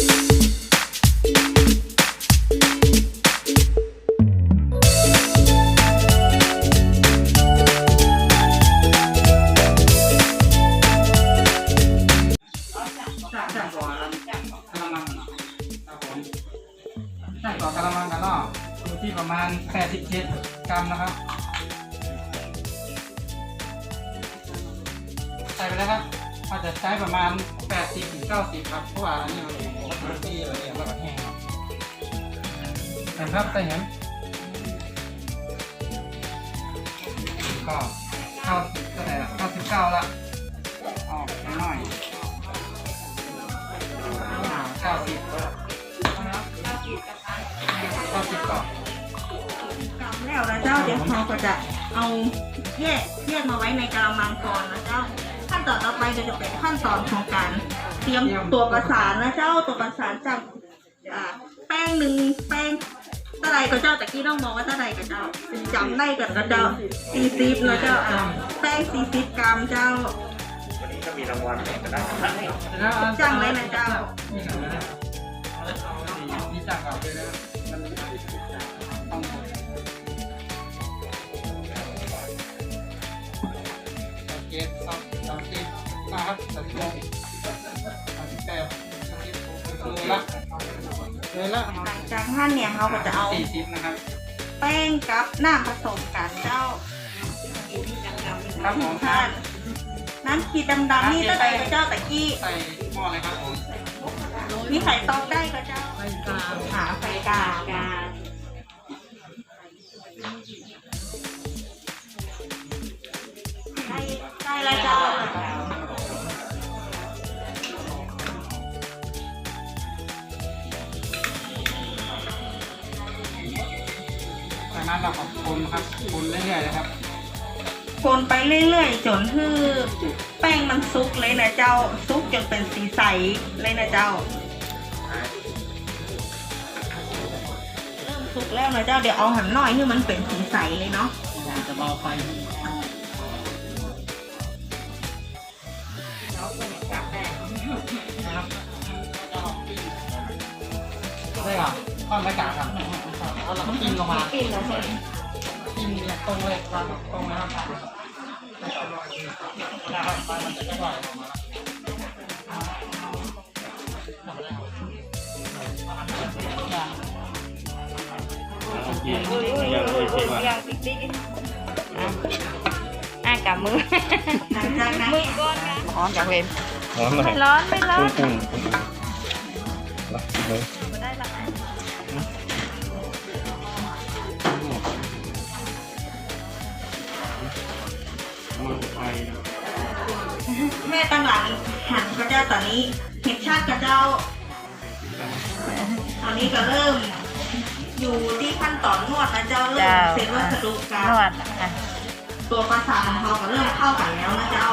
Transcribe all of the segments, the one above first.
ช่างช่างก่อนกระมังครับผมางก่อนกระมังกันเนาะอยู่ที่ประมาณ 87 กรัมนะครับ ใส่ไปแล้วครับ อาจจะใช้ประมาณ 80ถึง90 ครับ เพราะว่าอันนี้มันเป็นปกติอะไรอย่างแล้วก็แห้งครับใส่ครับใส่เห็นก็เข้าเท่าไหร่ละ99ละออกไปหน่อยเก้าสิบเก้าสิบก่อนแล้วนะเจ้าเดี๋ยวเราก็จะเอาแยกแยกมาไว้ในกระมังก่อนนะเจ้า นตอนต่อไปก็จะเป็นขั้นตอนของการเตรียมตัวประสานนะเจ้าตัวประสานจากอ่าแป้งหนึ่งแป้งตะไลก็เจ้าตะกี้ต้องมองว่าตะไลก็เจ้าจำได้กับก็เจ้าสี่สิบนะเจ้าอ่าแป้งสี่สิบกรัมเจ้าวันนี้ก็มีรางวัลก็ได้จังเลยนะเจ้านี่กันนะนี่จังก่อนเลยนะ นะครับสังเกตสังเกตเลยละเลยละหลังจากนั้นเนี่ยเราก็จะเอาสี่สิบนะครับ แป้งกับน้ำผสมกันเจ้าครับผมท่านน้ำขีดดำๆนี่ตะไลก็เจ้าตะกี้ใส่หม้อเลยครับผมมีไข่ตอกได้ก็เจ้าใส่กาหาไฟกากาได้ได้แล้วเจ้า นั้นเราก็คนครับคนเรื่อยๆเลยครับ คนไปเรื่อยๆ จนคือแป้งมันซุกเลยนะเจ้าซุกจนเป็นสีใสเลยนะเจ้าเริ่มซุกแล้วนะเจ้าเดี๋ยวเอาหันหน่อยให้มันเป็นสีใสเลยเนาะจะเบาไฟนะครับ ได้เหรอข้อนไม่กาครับเอาเรากินลงมากินแล้วเสร็จกินตรงเลยครับตรงนะครับนะครับไฟมันจะค่อยๆออกมาแล้วอย่างติ๊กติ๊กอะกับมือหลังจากนั้นมือก้อนกันร้อนจากเวมร้อนเลยไม่ร้อนไม่ร้อนปุ้งปุ้งรับเลยไม่ได้หร แม่ตั้งหลังหันก็เจ้าตอนนี้เห็ดชาติก็เจ้า ตอนนี้ก็เริ่ม อยู่ที่ขั้นตอนนวดนะเจ้าเริ่มเสร็จวัสดุกานรวดอะตัวประสาทของเขาก็เริ่มเข้ากันแล้วนะเจ้า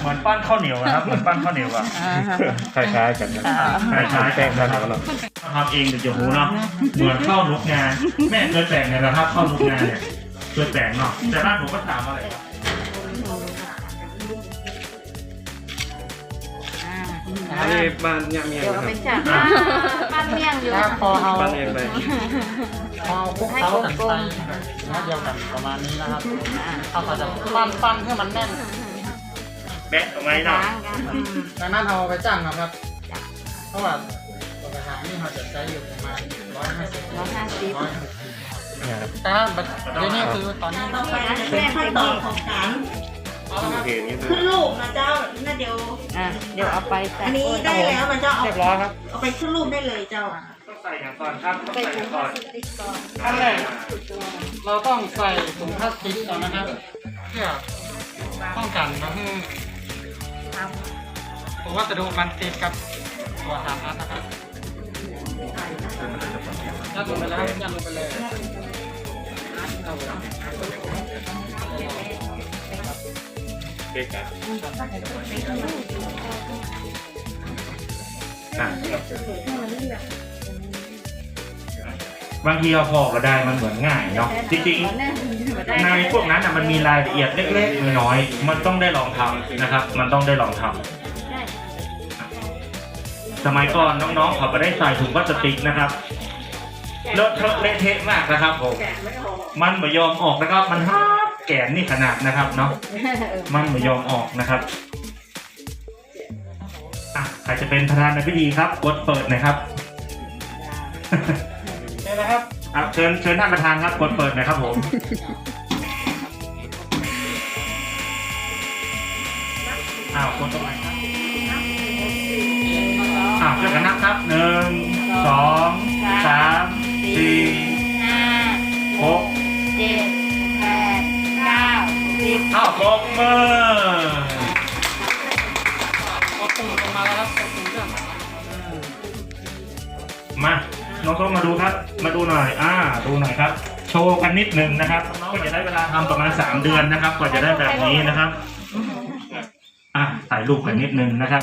เหมือนปั้นข้าวเหนียวนะครับเหมือนปั้นข้าวเหนียวอะคล้ายๆกันนะคล้ายๆแป้งนะครับทำเองเดี๋ยวจะหูเนาะเหมือนข้าวนุกงานแม่เคยแต่งเนี่ยนะครับข้าวนุกงานเนี่ยเคยแต่งเนาะแต่บ้านผมก็ถามอะไรครับ อันนี้บ้านยังเมียเดี๋ยวคเอารับเป็นจัดปั้นเมี่ยงอยู่ ถ้าพอเอาบ้านเองไปพอคลุกเขากันไปนะเดียวกันประมาณนี้นะครับเขาก็จะปั้นปั้นให้มันแน่นแบะตรงไหนเนาะล้างกันอืมจากนั้นเอาไปจ้างครับ เพราะว่าตัวกระถางนี่เราจะใช้อยู่ประมาณร้อยห้าสิบร้อยห้าสิบร้อยหกสิบแต่ว่าบัดเดี๋ยวนี้คือตอนนี้ต่อไปก็จะเป็นขั้นตอนของการ เอาละครับเห็นอย่างนี้ขึ้นรูปนะเจ้าน่าเดี๋ยว อะเดี๋ยวเอาไปใส่อันนี้ได้แล้วนะเจ้าเอาเรียบร้อยครับเอาไปขึ้นรูปได้เลยเจ้าต้องใส่อย่างก่อนครับต้องใส่ใส่อถุย่างงก่อนพลาสติกก่อนขั้นแรกเราต้องใส่ถุงพลาสติกก่อนนะครับเพื่อป้องกันไม่ให้ทตัววัสดุมันติดกับตัวฐานพัดนะครับยัดลงไปแล้วยัดลงไปเลย ครับผมเด็กอะบางทีเราพอก็ได้มันเหมือนง่ายเนาะจริงๆในพวกนั้นน่ะมันมีรายละเอียดเล็กๆน้อยๆมันต้องได้ลองทำนะครับ มันต้องได้ลองทำได้สมัยก่อนน้องๆเขาไม่ได้ใส่ถุงพลาสติกนะครับเลอะเทอะเละเทะมากนะครับผมมันไม่ยอมออกนะครับ มันฮับแก่นนี่ขนาดนะครับเนาะมันไม่ยอมออกนะครับอะใครจะเป็นประธานในพิธีครับกดเปิดหนะครับใช่แล้วครับอะเชิญเชิญท่านประธานครับกดเปิดหนะครับผมอ้าวกดตรงไหนครับอ้าวเพื่อนกันนับครับหนึ่งสองสามสี่ห้าหกเจ็ดแปดเก้าสิบ อ้าวปรบมือเอาปุ่มลงมาแล้วครับเอาปุ่มเรื่องมาน้องส้มมาดูครับ มาดูหน่อย อ่า ดูหน่อยครับ โชว์กันนิดหนึ่งนะครับน้องก็จะได้เวลาทำประมาณสามเดือนนะครับ กว่าจะได้แบบนี้นะครับ อะถ่ายรูปกันนิดนึงนะครับ